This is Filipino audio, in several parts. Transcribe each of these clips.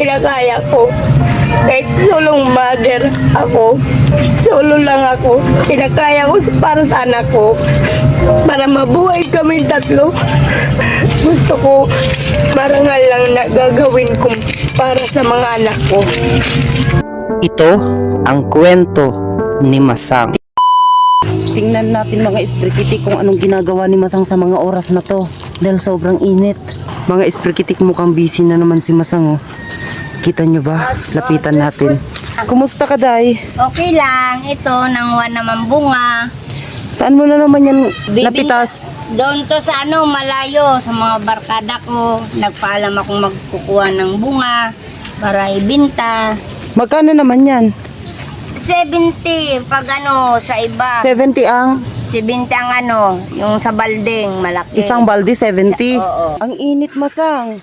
Kinakaya ko. Kahit sulong mother ako, solo lang ako. Kinakaya ko para sa anak ko. Para mabuhay kami tatlo. Gusto ko marangal lang na gagawin ko para sa mga anak ko. Ito ang kwento ni Masang. Tingnan natin mga esprikitik kung anong ginagawa ni Masang sa mga oras na to. Dahil sobrang init. Mga esprikitik mukhang busy na naman si Masang oh. Kita nyo ba? Lapitan natin. Kumusta ka, Day? Okay lang, ito, nanguha naman bunga. Saan mo na naman yan napitas? Doon to sa ano, malayo, sa mga barkada ko. Nagpaalam akong magkukuha ng bunga para ibinta. Magkano naman yan? 70 pag ano, sa iba. 70 ang 70 ang ano, yung sa balding, malaki. isang balde, 70. Oo. Ang init, Masang.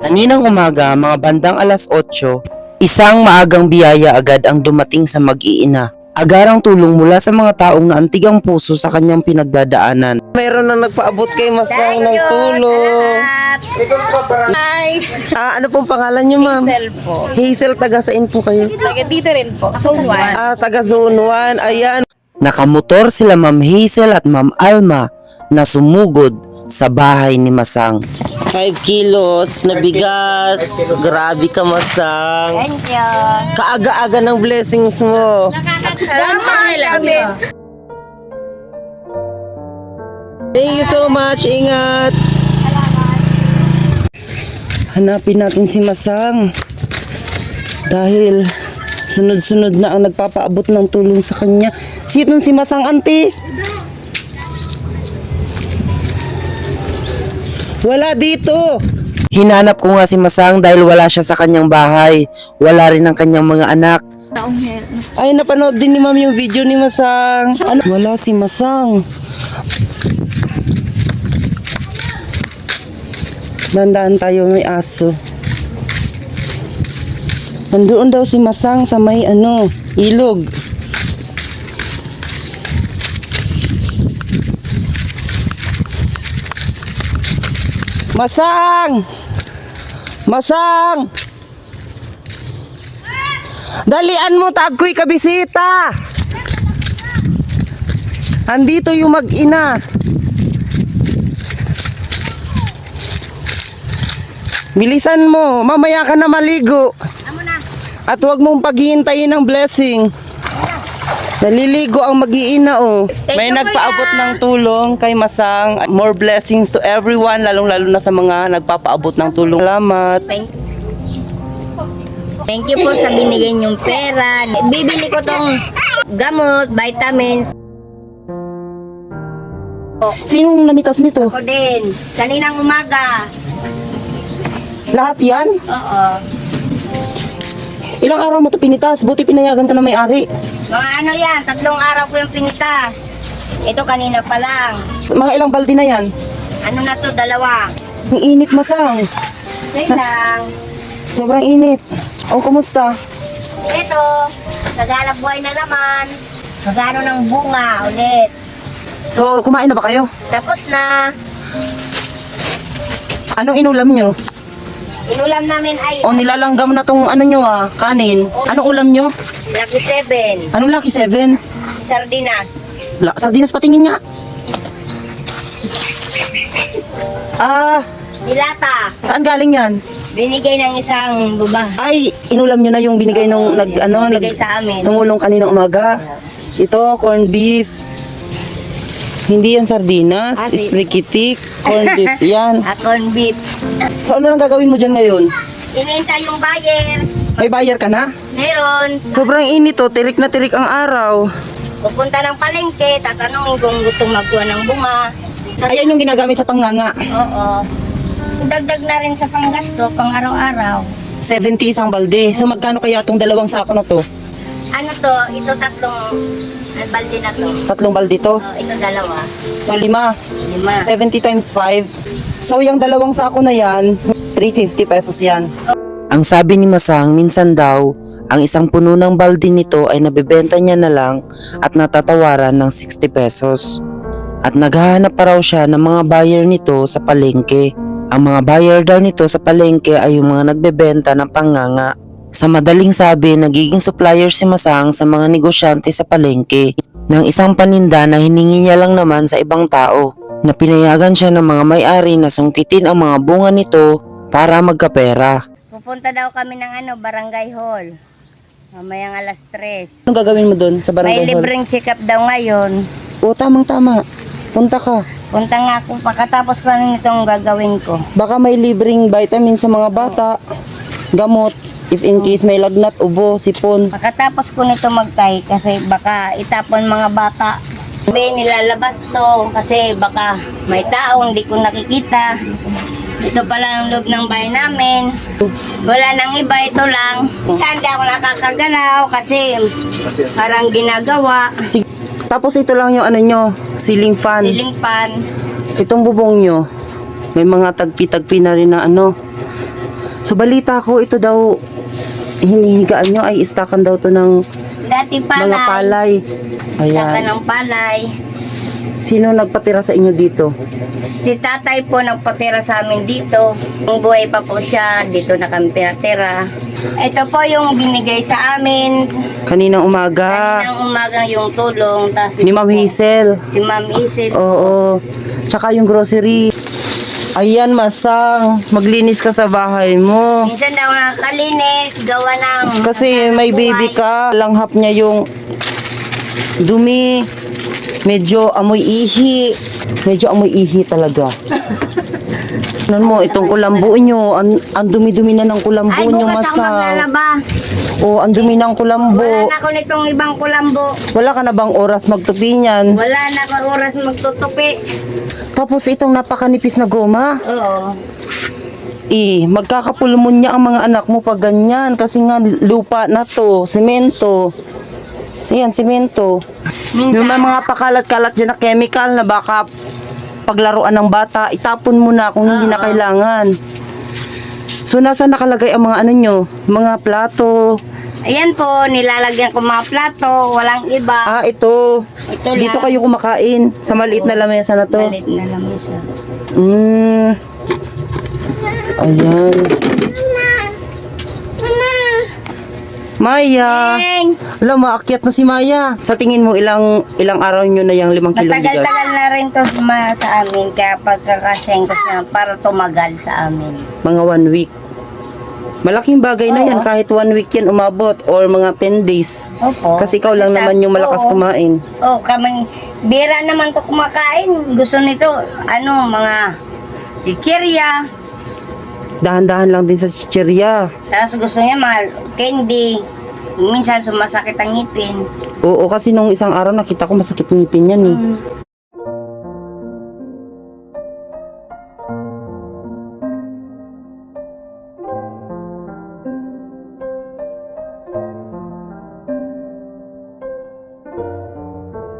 Kaninang umaga, mga bandang alas 8, isang maagang biyaya agad ang dumating sa mag-iina. Agarang tulong mula sa mga taong naantigang puso sa kanyang pinagdadaanan. Mayroon na nagpaabot kay Masang ng tulong. Hi! Ah, ano pong pangalan niyo, ma'am? Hazel po. Hazel, taga saan po kayo? Taga dito rin po. Zone 1. Ah, taga Zone 1. Ayan. Nakamotor sila Ma'am Hazel at Ma'am Alma na sumugod sa bahay ni Masang. 5 kilos na bigas. Grabe ka, Masang. Thank you. Kaaga-aga ng blessings mo. Salamat kami. Thank you so much. Ingat. Hanapin natin si Masang. Dahil sunod-sunod na ang nagpapaabot ng tulong sa kanya. Sino si Masang, auntie? Wala dito. Hinanap ko nga si Masang dahil wala siya sa kanyang bahay. Wala rin ang kanyang mga anak. Ay, napanood din ni ma'am yung video ni Masang. Ano? Wala si Masang. Dandaan tayo may aso. Nandoon daw si Masang sa may ano, ilog. Masang! Masang! Dalian mo tagkoy kabisita. Andito yung mag-ina. Bilisan mo, mamaya ka na maligo. At huwag mong paghihintayin ng blessing. Naliligo ang mag-iina oh. May you, nagpaabot Kuya. ng tulong kay Masang. More blessings to everyone, lalong-lalo na sa mga nagpapaabot ng tulong. Salamat. Thank Thank you po sa binigay niyong pera. Bibili ko tong gamot, vitamins. Sinong namitas nito? Ako din. Kaninang umaga. Lahat yan? Oo. Ilang araw mo ito pinitas? Buti pinayagan ka na may-ari. Mga ano yan, tatlong araw ko yung pinitas. Ito kanina pa lang. Mga ilang balde na yan? Ano na to, dalawa. Ang init masang. Okay lang. Sobrang init. O, kumusta? Ito, naghanap buhay na naman. Magano ng bunga ulit. So, kumain na ba kayo? Tapos na, Anong inulam nyo? Inulam namin ay O, nilalanggam na tong ano nyo ah, kanin. Anong ulam nyo? Lucky 7, Anong Lucky 7? sardinas. La, sardinas patingin nga. Ah, Dilata, saan galing yan? binigay ng isang baba. Ay, inulam nyo na yung binigay nung nag, ano, nag, Binigay sa amin. tumulong kanina umaga. Ito, corned beef. Hindi yan sardinas, Ah, di- sprikitik, corned beef. Yan. Akon beef. So, ano nang gagawin mo dyan ngayon? Inintay yung buyer. May bayar ka na? Meron. Sobrang init to, tirik na tirik ang araw. Pupunta ng palengke, tatanungin kung gusto magkuha ng bunga. Ayan yung ginagamit sa panganga. Oo. Dagdag na rin sa panggasto, pang araw-araw. 70 isang balde. So magkano kaya tong dalawang sako na to? Ano to? Ito tatlong ah, balde na to. Tatlong balde to. Oh, ito dalawa. So lima. Lima. 70 times 5. So yung dalawang sako na yan, 350 pesos yan. Ang sabi ni Masang, minsan daw, ang isang puno ng balde nito ay nabebenta niya na lang at natatawaran ng 60 pesos. At naghahanap pa raw siya ng mga buyer nito sa palengke. Ang mga buyer daw nito sa palengke ay yung mga nagbebenta ng panganga. Sa madaling sabi, nagiging supplier si Masang sa mga negosyante sa palengke ng isang paninda na hiningi niya lang naman sa ibang tao na pinayagan siya ng mga may-ari na sungkitin ang mga bunga nito para magkapera. Pupunta daw kami ng ano, barangay hall. Mamayang alas 3. Anong gagawin mo doon sa May barangay hall? libreng check-up daw ngayon. O, tamang tama. Punta ka. Punta nga ako, pagkatapos ko na itong gagawin ko. Baka may libreng vitamin sa mga bata. Gamot. If in case may lagnat, ubo, sipon. Pagkatapos ko nito magtay, kasi baka itapon mga bata. Sabi, nilalabas to kasi baka may tao, hindi ko nakikita. Ito pala ang loob ng bahay namin. Wala nang iba, ito lang. Hindi ako nakakagalaw kasi parang ginagawa. Tapos ito lang yung ano nyo, ceiling fan. Siling pan. Itong bubong nyo, may mga tagpi-tagpi na rin na ano. So balita ko, ito daw, hinihigaan nyo ay istakan daw to ng Dati palay. mga palay. Saka Ayan. ng palay. Sino nagpatira sa inyo dito? Si tatay po nagpatira sa amin dito. Nung buhay pa po siya, dito na kami tira Ito po yung binigay sa amin. Kaninang umaga. Kaninang umagang yung tulong. Tas Ni Ma'am Hazel. Si Ma'am Isis. Oo. Tsaka yung grocery. Ayan, masang. Maglinis ka sa bahay mo. Minsan daw nakakalinis, gawa ng... Kasi may baby ka, langhap niya yung dumi. Medyo amoy ihi. Medyo amoy ihi talaga. Ano mo, itong kulambo nyo, ang, ang dumi-dumi na ng kulambo Ay, nyo, bukas ako masang. maglalaba. O, ang dumi ng Wala kulambo. na ako nitong ibang kulambo. Wala ka na bang oras magtupi niyan? Wala na ako oras magtutupi. Tapos itong napakanipis na goma. Oo. Eh, magkakapulmonya ang mga anak mo pag ganyan. Kasi nga, lupa na to, semento. So yan, semento. Yung Minsan, mga pakalat-kalat dyan na chemical na baka paglaruan ng bata, itapon mo na kung hindi na Oo. kailangan. So, nasa nakalagay ang mga ano nyo? Mga plato. ayan po, nilalagyan ko mga plato, walang iba. Ah, ito. Ito Dito kayo kumakain. Sa maliit na lamesa na to. Malit na lang siya. Mm. Ayan. Maya. Eng, Alam, maakyat na si Maya. Sa tingin mo, ilang ilang araw nyo na yung limang kilong bigas? Matagal-tagal na rin to suma sa amin kaya pagkakaseng ko siya para tumagal sa amin. Mga one week. Malaking bagay na yan Oo. kahit one week yan umabot or mga 10 days. Opo. Kasi ikaw lang naman yung malakas Oo. kumain. Oh, kaming bira naman to kumakain. Gusto nito, ano, mga chichirya. Dahan-dahan lang din sa chichirya. Tapos gusto niya mga candy. Minsan sumasakit ang ngipin. Oo, kasi nung isang araw nakita ko masakit yung ngipin yan eh.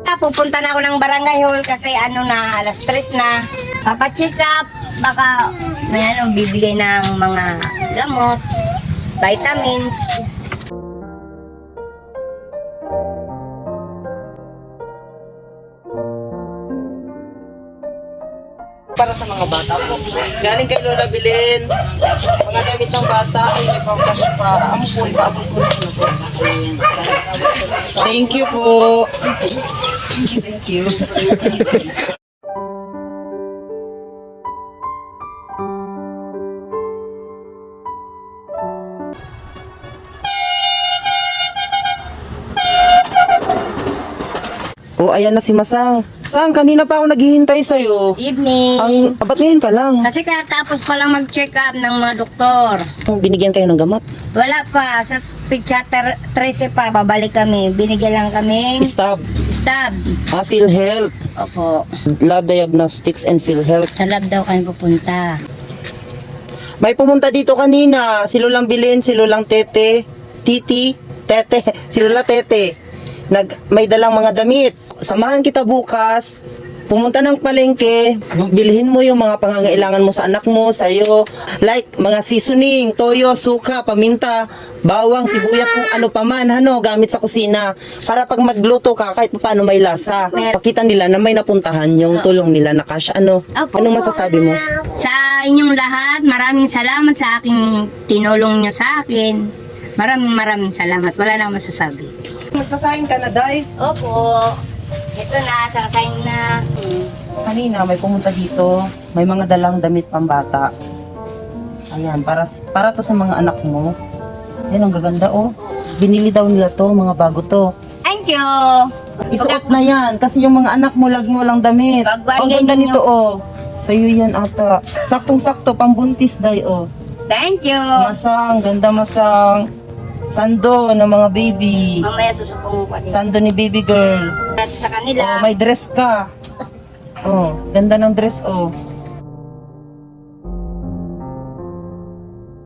Ah, Pupunta na ako ng barangay hall kasi ano na, alas 3 na. Papacheck up, baka may ano, bibigay ng mga gamot, vitamins. Para sa mga bata po. Galing kay Lola Bilin. Mga damit ng bata ay may pangkash pa. Amo po, ipaabot ko po. Thank you po. Thank you. Oh, ayan na si Masang. Sang, kanina pa ako naghihintay sa'yo. Evening. Ang, ah, ba't ngayon ka lang? Kasi katapos pa lang mag-check up ng mga doktor. Binigyan kayo ng gamot? Wala pa. Sa ter- 13 pa, babalik kami. Binigyan lang kami Stab. stab. Ah, PhilHealth. Opo. Lab Diagnostics and PhilHealth. Sa lab daw kami pupunta. May pumunta dito kanina. Si Lulang Bilin, si Lulang Tete, Titi, Tete, si Lula Tete. Nag, may dalang mga damit. Samahan kita bukas pumunta ng palengke, bilhin mo yung mga pangangailangan mo sa anak mo, sa'yo. Like, mga seasoning, toyo, suka, paminta, bawang, sibuyas, kung ano pa man, ano, gamit sa kusina. Para pag magluto ka, kahit paano may lasa. Pakita nila na may napuntahan yung tulong nila na cash. Ano? Opo. Anong masasabi mo? Sa inyong lahat, maraming salamat sa aking tinulong nyo sa akin. Maraming maraming salamat. Wala na akong masasabi. Magsasayang ka na, Day. Opo. Ito na, sakain na. Kanina may pumunta dito, may mga dalang damit pambata. Ayan, para para to sa mga anak mo. Yan ang gaganda oh. Binili daw nila to, mga bago to. Thank you. Isuot na yan kasi yung mga anak mo laging walang damit. Ang ganda nito oh. Sa'yo yan ata. Saktong-sakto, pambuntis day oh. Thank you. Masang, ganda masang. Sando ng mga baby. Mamaya ko din. Sando ni baby girl. At sa Oh, kanila, may dress ka. Oh, ganda ng dress oh.